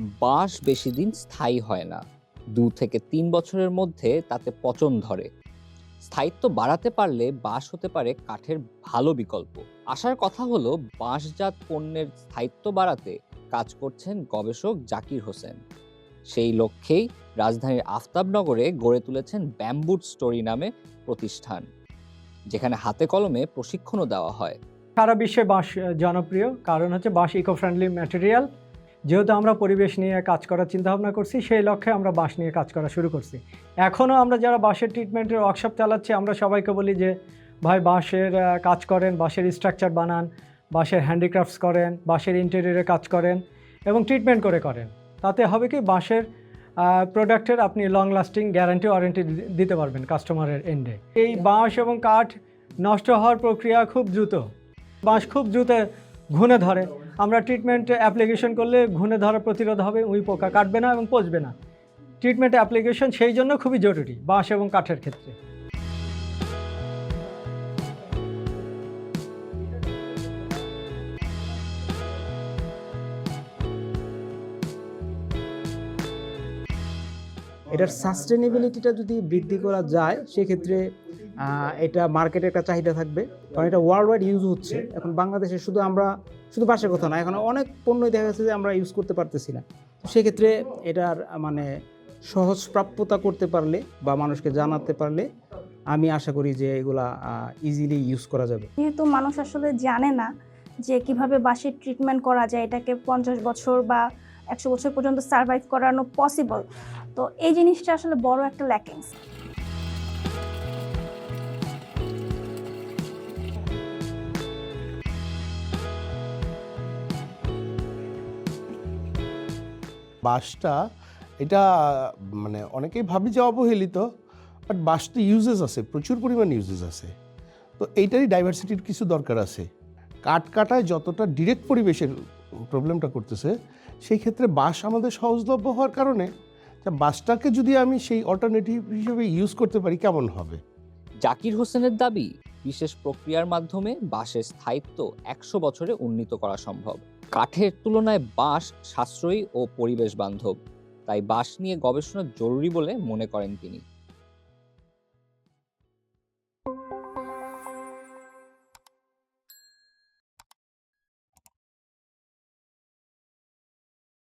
বাঁশ বেশি দিন স্থায়ী হয় না। দু থেকে তিন বছরের মধ্যে তাতে পচন ধরে। স্থায়িত্ব বাড়াতে পারলে বাঁশ হতে পারে কাঠের ভালো বিকল্প। আসার কথা হলো, বাঁশজাত পণ্যের স্থায়িত্ব বাড়াতে কাজ করছেন গবেষক জাকির হোসেন। সেই লক্ষ্যেই রাজধানীর আফতাবনগরে গড়ে তুলেছেন ব্যাম্বুট স্টোরি নামে প্রতিষ্ঠান, যেখানে হাতে কলমে প্রশিক্ষণও দেওয়া হয়। সারা বিশ্বে বাঁশ জনপ্রিয়। কারণ হচ্ছে বাঁশ ইকো ফ্রেন্ডলি ম্যাটেরিয়াল যেহেতু আমরা পরিবেশ নিয়ে কাজ করার চিন্তাভাবনা করছি সেই লক্ষ্যে আমরা বাঁশ নিয়ে কাজ করা শুরু করছি। এখনও আমরা যারা বাঁশের ট্রিটমেন্টের ওয়ার্কশপ চালাচ্ছি আমরা সবাইকে বলি যে ভাই বাঁশের কাজ করেন বাঁশের স্ট্রাকচার বানান বাঁশের হ্যান্ডিক্রাফটস করেন বাঁশের ইন্টেরিয়রে কাজ করেন এবং ট্রিটমেন্ট করে করেন। তাতে হবে কি বাঁশের প্রোডাক্টের আপনি লং লাস্টিং গ্যারান্টি ওয়ারেন্টি দিতে পারবেন কাস্টমারের এন্ডে এই বাঁশ এবং কাঠ নষ্ট হওয়ার প্রক্রিয়া খুব দ্রুত। বাঁশ খুব দ্রুত ঘুনে ধরে। আমরা ট্রিটমেন্ট অ্যাপ্লিকেশন করলে ঘুনে ধরা প্রতিরোধ হবে উই পোকা কাটবে না এবং পচবে না। ট্রিটমেন্ট অ্যাপ্লিকেশন সেই জন্য খুবই জরুরি, বাঁশ এবং কাঠের ক্ষেত্রে। এটার সাস্টেনেবিলিটিটা যদি বৃদ্ধি করা যায়, সেক্ষেত্রে এটা মার্কেটে একটা চাহিদা থাকবে। কারণ এটা ওয়ার্ল্ড ওয়াইড ইউজ হচ্ছে। এখন বাংলাদেশে শুধু আমরা, শুধু বাসের কথা না, এখন অনেক পণ্যই দেখা যাচ্ছে যে আমরা ইউজ করতে পারতেছি না। সেক্ষেত্রে এটার মানে সহজ প্রাপ্যতা করতে পারলে বা মানুষকে জানাতে পারলে আমি আশা করি যে এগুলা ইজিলি ইউজ করা যাবে। যেহেতু মানুষ আসলে জানে না যে কীভাবে বাঁশের ট্রিটমেন্ট করা যায়, এটাকে পঞ্চাশ বছর বা একশো বছর পর্যন্ত সার্ভাইভ করানো পসিবল তো এই জিনিসটা আসলে বড় একটা ল্যাকিংস বাঁশটা এটা মানে অনেকেই ভাবি যে অবহেলিত বাট বাঁশ তো ইউজেস আছে, প্রচুর পরিমাণ ইউজেস আছে। তো এইটারই ডাইভার্সিটির কিছু দরকার আছে। কাঠ কাটায় যতটা ডিরেক্ট পরিবেশের প্রবলেমটা করতেছে, সেই ক্ষেত্রে বাঁশ আমাদের সহজলভ্য হওয়ার কারণে, তা বাঁশটাকে যদি আমি সেই অল্টারনেটিভ হিসেবে ইউজ করতে পারি, কেমন হবে? জাকির হোসেনের দাবি, বিশেষ প্রক্রিয়ার মাধ্যমে বাঁশের স্থায়িত্ব একশো বছরে উন্নীত করা সম্ভব। কাঠের তুলনায় বাঁশ সাশ্রয়ী ও পরিবেশ বান্ধব। তাই বাঁশ নিয়ে গবেষণা জরুরি বলে মনে করেন তিনি।